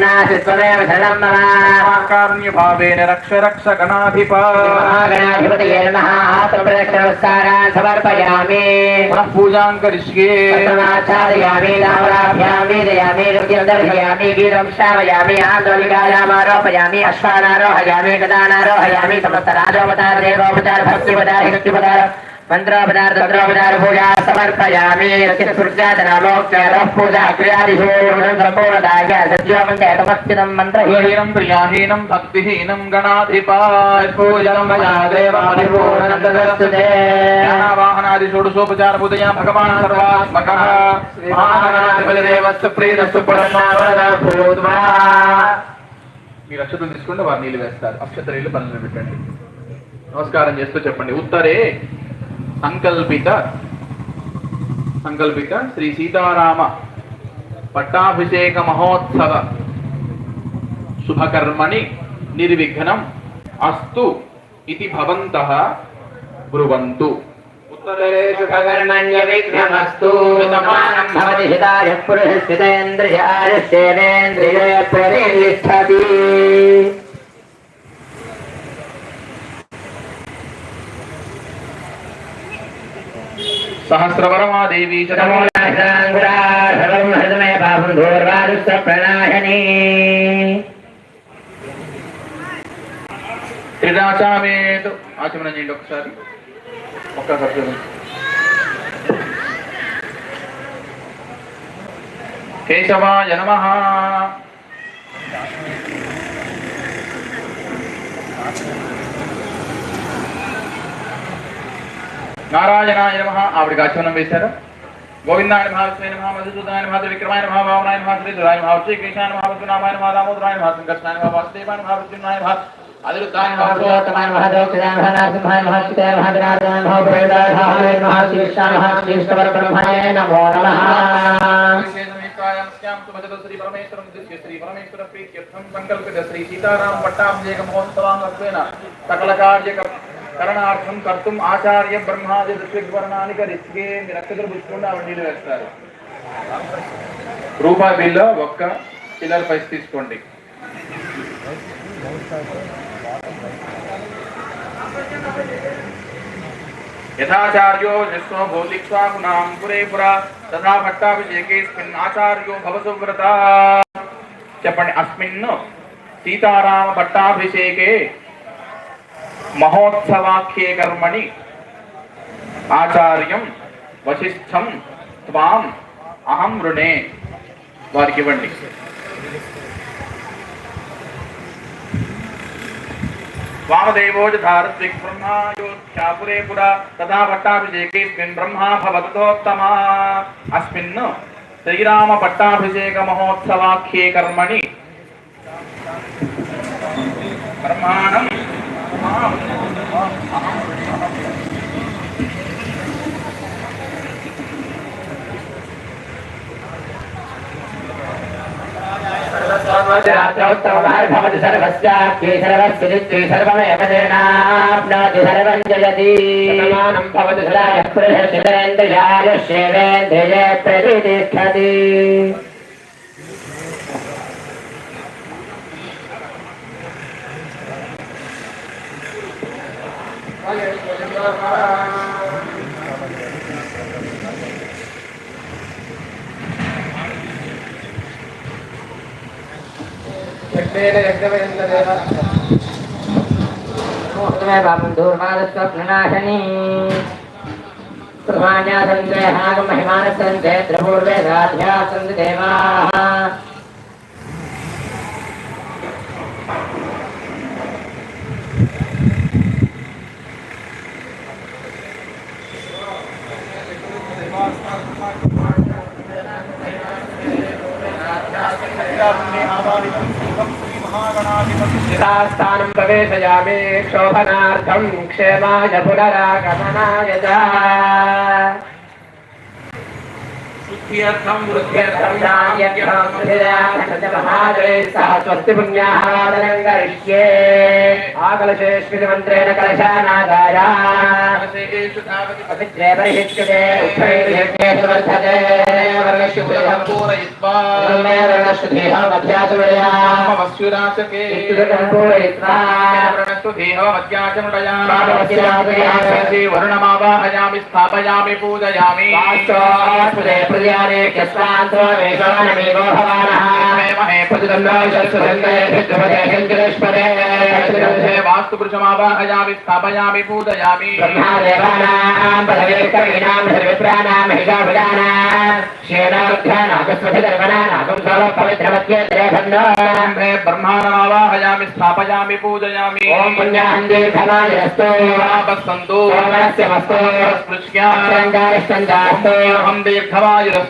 నాస్తి త్వమేవ శరణం మమ కారుణ్యభావేన రక్ష రక్ష గణాధిప మహాగణాధిపతయే నమః ఆత్మప్రదక్షిణమస్కారాన్ సమర్పయామి పునః పూజాం కరిష్యే ప్రసన్నాచార్యామి నామరాభ్యాం వేదయామి రుద్రం దర్శయామి గీతం శ్రావయామి ఆందోళికాయామారోపయామి అశ్వానారోహయామి గదానారోహయామి సమస్తరాజోపచార దేవోపచార భక్తిపచార శక్తిపచార మంత్రోపచార తంత్రోపచార హీనం భక్తిహీనం గణాధిప పూజనం మయా దేవాదిపూర్ణంతదస్తుతే భగవాన్ సర్వాత్మక మీరు అక్షతలు తీసుకుంటే వారు నీళ్ళు వేస్తారు. అక్షత నీళ్ళు పనులు పెట్టండి. నమస్కారం చేస్తూ చెప్పండి. ఉత్తరే సంకల్పిత సంకల్పిత శ్రీ సీతారామ పట్టాభిషేక మహోత్సవ శుభకర్మణి నిర్విఘ్నం అస్తు ఇది భవంతః బ్రువంతు. ప్రతిష్టతి సహస్రవరమాదేవి నమో నాశాంగురాధవం హృదమయ పాపం ధూర్వారుస్త ప్రణాశని క్రీడాచామేతు ఆచమనం చేయండి ఒకసారి ఒక్కసారి కేశవాయ నమ. నారాయణాయ నమ. ఆవిడికి ఆచమనం వేశారు. గోవిందాయ నమ విష్ణువే నమ మధుసూదనాయ నమ విక్రమాయ నమ భావనాయ నమ శ్రీధరాయ నమ శ్రీకృష్ణాయ నమ వసునామాయ నమ దామోదరాయ నమ సంకర్షణాయ నమ వాసుదేవాయ నమ విష్ణునాయ నమ అనిరుద్ధాయ నమ పురుషోత్తమాయ మహదోక్షదాయ మహనాసింహాయ మహస్థితాయ మహదినాథాయ మహోపేదాయ మహాశీర్షాయ మహాశ్రీష్టవర బ్రహ్మణే నమో నమః శ్రీ పరమేశ్వరం శ్రీ పరమేశ్వర ప్రీత్యర్థం సంకల్పిత శ్రీ పట్టాభిషేక మహోత్సవాంగత్వేన సకల కార్య కరణార్థం కర్తం ఆచార్య బ్రహ్మాది ఋషివర్ణాన్ని కరిస్తే మీరు నక్షత్ర పుచ్చుకుంటే ఆవిడ నీళ్ళు వేస్తారు రూపాయి బిల్లో ఒక్క చిల్లర పైస తీసుకోండి. యథాచార్యో జస్వ భౌతిక్వా గుణాం పురే పురా తథా భట్టాభిషేకేస్మిన్ ఆచార్యో భవసువ్రత। చెప్పండి అస్మిన్ సీతారామ భట్టాభిషేకే మహోత్సవాఖ్యే కర్మణి ఆచార్యం వశిష్ఠం త్వాం అహం రుణే. వారికి ఇవ్వండి. వామదేవోజ ధారత్విక్ బ్రహ్మాయోధ్యాపురే పురా. తథా పట్టాభిషేకేస్మిన్ బ్రహ్మా భవతోత్తమా. అస్మిన్ శ్రీరామ పట్టాభిషేక మహోత్సవాఖ్యే కర్మణి బ్రహ్మాణం भवति सर्वस्याख्ये सर्वस्य नित्ये सर्वमेव तेनाप्नोति सर्वं जयति समानं भवति सदा यः पुरुषशिवेन्द्रियाय शिवेन्द्रिये प्रतिष्ठति ूर्वादस्वप्ननाशनी प्रमाण्या सन्देहागमहिमानः सन्देत्रपूर्वे राध्याः सन्ति देवाः स्थानं प्रवेशयामि शोभनार्थं क्षेमाय पुनरागमनाय च वृद्ध्यर्थं वृद्ध्यर्थं स्वस्ति पुण्याहादनं करिष्ये आकलशेष्मिति मन्त्रेण कलशानादाय कलशेषु तावति पवित्रे परिहिष्यते उत्तरैर्यज्ञे सुवर्धते वर्णशुभ्रं पूरयित्वा ब्रह्मे वर्णशुद्धेहमध्यासुरया ममस्युराचके इत्युदकं पूरयित्वा वरुणमावाहयामि स्थापयामि पूजयामि वास्तवास्पदे ्यस्वान्धोमेशोनमेवो स्थापयामि। पूजयामि। ओम् दीर्घवायुरस्तु।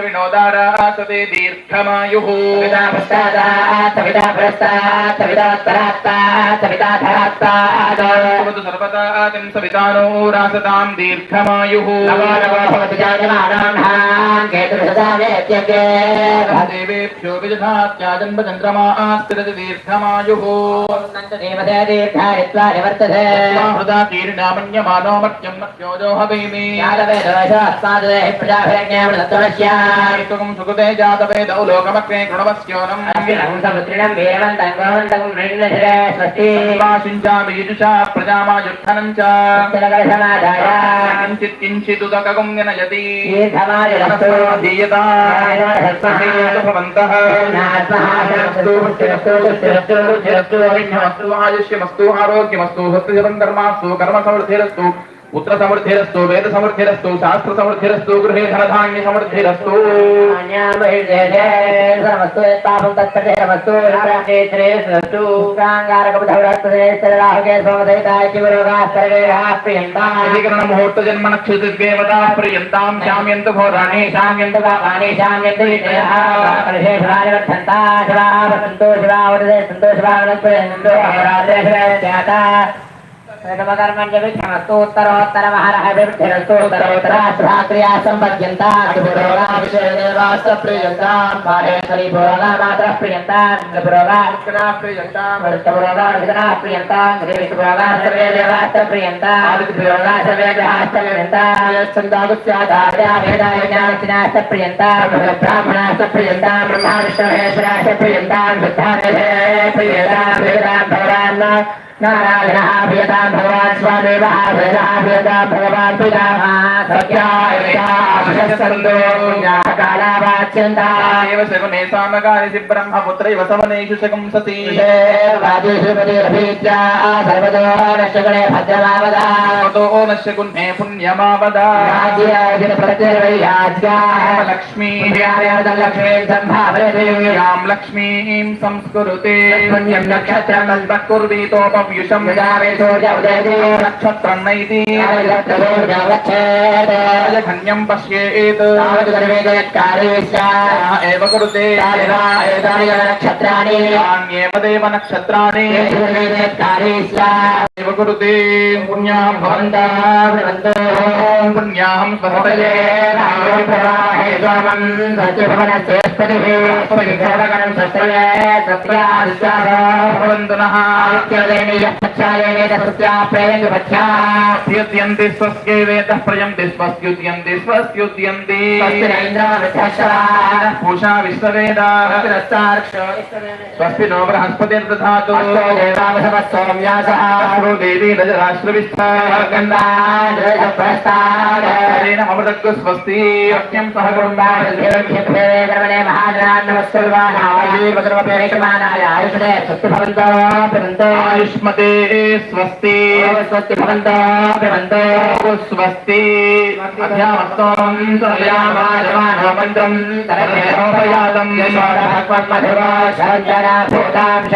विनोदारासते दीर्घमायुः। सविता पश्चादात् सविता पुरस्तात् सवितात्तरात्तात् सविताधरात्तात् भवतु सर्वदा तिं सवितानो रासतां दीर्घमायुः। नमो नमो भवति जायमानां केतुसदा वेत्यगे देवेभ्यो विदधात्याजन्मचन्द्रमा स्थिरति दीर्घमायुः। देवते दीर्घायित्वा निवर्तते। हृदा कीर्णामन्यमानो मर्त्यं मत्योजो हवेमि। यादवे ఆయుష్యమస్తు ఆరోగ్యమస్తు సత్యజపం కర్మాస్తు కర్మ సమృద్ధిరస్తు పుత్ర సమృద్ధిరస్తు వేద సమృద్ధిరస్తు శాస్త్ర సమృద్ధిరస్తు గృహే ధనధాన్య సమృద్ధిరస్తు ముహూర్త జన్మ నక్షత్రేవతా ప్రియంతాం శామ్యంతు ఘోరాణి శామ్యంతు కాపాణి శామ్యంతు సంతోష సంతోష సంతోష ప్రథమకర్మం జపిస్తోత్తరోత్తరం హరహరిస్తోత్తరోత్తరాక్రియా సంపద్యంతాస్త ప్రియంతాస్త ప్రియంతా బ్రహ్మావిష్ణు ప్రియంతా ప్రియంతా मातरः प्रियन्तां पुरोगा प्रियन्तां पुरोगा प्रियन्तां पुरोगा सर्वे देवाश्च प्रियन्तां पुरोगा सर्वे ग्रहाश्च प्रियन्तां छन्दागुस्याधार्या वेदाय ज्ञानचिनाश्च प्रियन्तां ब्राह्मणाश्च प्रियन्तां ब्रह्मा विष्णुहेश्वराश्च प्रियन्तां बुद्धानिधे प्रियतां वेदां भगवान् नारायणः प्रियतां भगवान् स्वादेवः वेदः प्रियतां भगवान् पितामह सत्यायिषन्दो पुण्याः कालावाच्यन्ता एव शकुने सामगानि ब्रह्मपुत्रैव सवनेषु शकं सती सर्वतो नश्यगणे भद्रमावदा ततो न शकुने पुण्यमावदा लक्ष्मी लक्ष्मी सम्भावयते यां लक्ष्मीं संस्कुरुते पुण्यं नक्षत्रं कुर्वीतोपव्युषं नक्षत्रं नैति धन्यं पश्येत् एव कुरुते नक्षत्राणि तान्येव देव नक्षत्राणि एव कुरुते पुण्यां भवन्तः पुण्याहं సత్యభవనం సత్యభవన శ్రేష్ఠిభిగణం సత్యే సత్యాద్యంతి స్వస్యేత ప్రయంతి స్వస్యుద్యంతి స్వస్యుద్యంతి. పూషా విశ్వవేదా. స్వస్తి నో బృహస్పతిర్దాతు సోమ్యాసో దేవీ రజరాశ్రవిస్థాగంధా స్వస్తి. అత్యం సహగృహ ఆయుష్మతే స్వస్తి. స్వస్తి. భవంతో భవంతో స్వస్తి అధ్యామస్తం తరయామాజమానమంతం తరయోపయాతం యశోరభగవన్మధురా శరంజనా భూతాంశ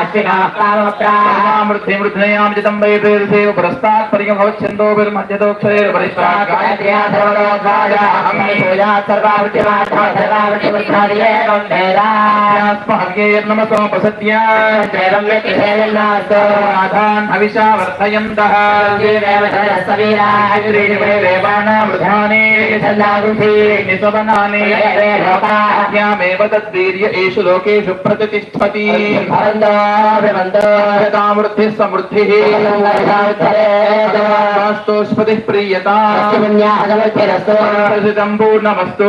అశ్వినా కామప్రామృద్ధి మృద్ధయాం జితం వై పేరుసేవ పురస్తాత్ పరిగమవచ్ఛందో విర్మధ్యదోక్షరే పరిష్టాత్ గాయత్ర్యా సర్వోద్వాజ అమ్మి పూజా సర్వ मृद्धयां जितं वै पेर्सेव पुरस्तात् परिगभवच्छन्दोभिर्मध्यदोक्षरैर्वरिष्ठात् स्महव्यैर्नमसोपसत्या नाथान् हविषा वर्धयन्तः देवानामृधानि निसवनानि यामेव तद्वीर्य एषु लोकेषु प्रतिष्ठति वृद्धिः समृद्धिः वास्तोष्पतिः प्रीयता प्रसिद्धं पूर्णमस्तु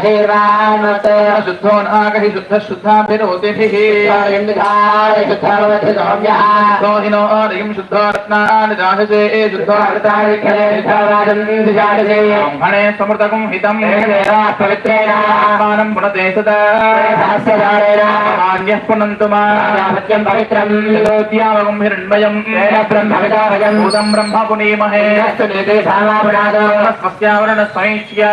शुद्धो नागहि शुद्धः शुद्धाभिरोतिभिः शुद्धो हिनो आर्यं शुद्धो रत्नानि दाहसे ब्रह्मणे समृतकं हितं आत्मानं पुनते सदा मान्यः पुनन्तु माद्यामगं हिरण्मयं भूतं ब्रह्म पुनीमहे स्वस्यावरणस्वैष्या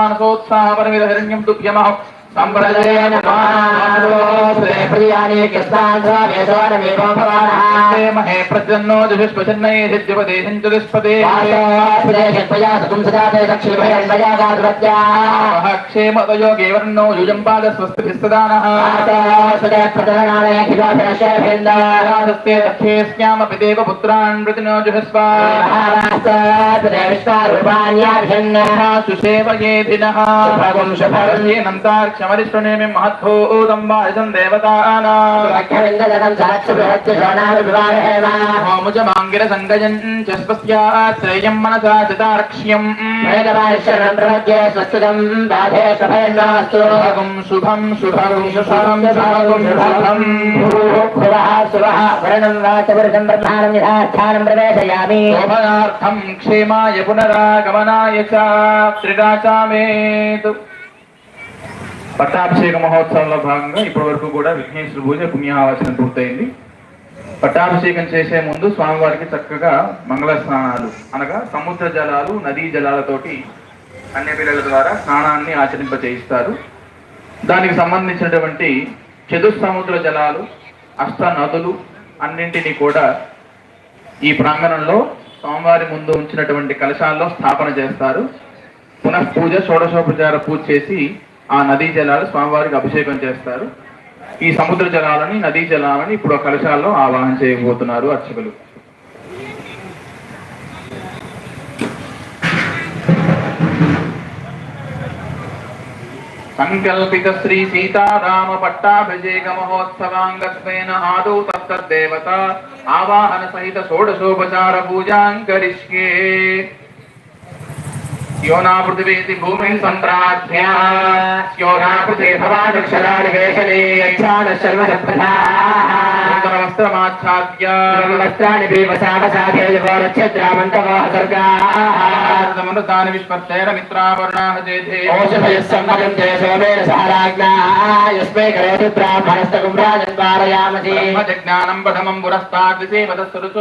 మానసోత్సాహ పరిమిత హిరణ్యం దుభ్యమహం సంప్రదయన మానో ప్రియాని కృష్ణాంధ్రమేశోనమేవోపవానహే ప్రజన్నో దుష్పచన్నై సిద్ధిపదేశం దుష్పదే క్షేమతయోగే వర్ణో యుజం పాద స్వస్తిస్తదానస్యామపి దేవ పుత్రాన్ వృతినో జుహస్వాష్టారుపాణ్యాభిన్న సుసేవయేధిన భగవంశ భరన్యనంతాక్ష క్షమరిష్ణునేమి మహద్భూతం వాయుదం దేవతానాముజ సంగజన్ సంగజం మనసా చితార్క్ష్యం శుభం శుభం ప్రవేశయామి. క్షేమాయ పునరాగమనాయ చాత్రిరాచామేతు పట్టాభిషేక మహోత్సవంలో భాగంగా ఇప్పటి వరకు కూడా విఘ్నేశ్వర పూజ పుణ్యావాసనం పూర్తయింది. పట్టాభిషేకం చేసే ముందు స్వామివారికి చక్కగా మంగళ స్నానాలు అనగా సముద్ర జలాలు నదీ జలాలతోటి అన్ని పిల్లల ద్వారా స్నానాన్ని ఆచరింప చేయిస్తారు. దానికి సంబంధించినటువంటి చతుస్సముద్ర జలాలు అష్ట నదులు అన్నింటినీ కూడా ఈ ప్రాంగణంలో స్వామివారి ముందు ఉంచినటువంటి కలశాల్లో స్థాపన చేస్తారు. పునఃపూజ షోడశోపచార పూజ చేసి ఆ నదీ జలాలు స్వామివారికి అభిషేకం చేస్తారు. ఈ సముద్ర జలాలని నదీ జలాలని ఇప్పుడు ఆ కలశాల్లో ఆవాహన చేయబోతున్నారు అర్చకులు. సంకల్పిత శ్రీ సీతారామ పట్టాభిషేక మహోత్సవాంగత్వేన ఆదౌ తత్తద్దేవత ఆవాహన సహిత షోడశోపచార పూజాం కరిష్యే. యోనా పృథివీతి భూమిని సంప్రాధ్య యోనా పృథివీ భవానక్షరాణి వేషణే యక్షాణ శర్వ వస్త్రమాచ్ఛాద్యాన్ని భీమసావసాద్రామంతమోహసర్గామృతాని విస్మర్శేణ మిత్రావర్ణాః చేతే ఓషధయः సంవదంతే సోమేన సహరాజ్ఞాయస్మై కరోతి బ్రాహ్మణస్తకం రాజద్వారయామసి జ్ఞానం పథమం పురస్తాగ్నిసేవతస్సురుతో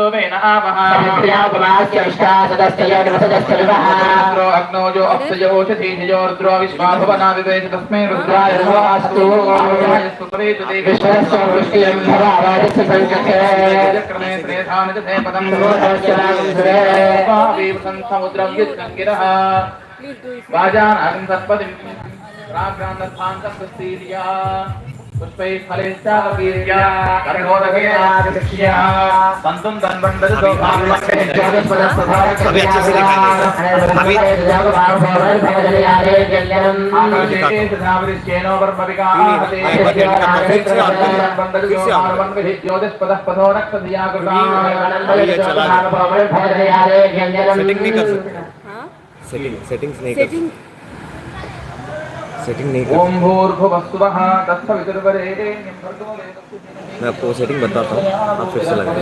चक्रमे श्रेधानजते पदम् समुद्रव्युत्सङ्गिरः वाजानागम् तत्पदिम् राग्रान्तस्थान्तस्तीर्यः अभी अच्छे से अभी सेटिंग नहीं कर सकते हाँ सेटिंग सेटिंग्स नहीं कर सेटिंग सेटिंग नहीं कर मैं आपको सेटिंग बताता हूँ आप फिर से लगा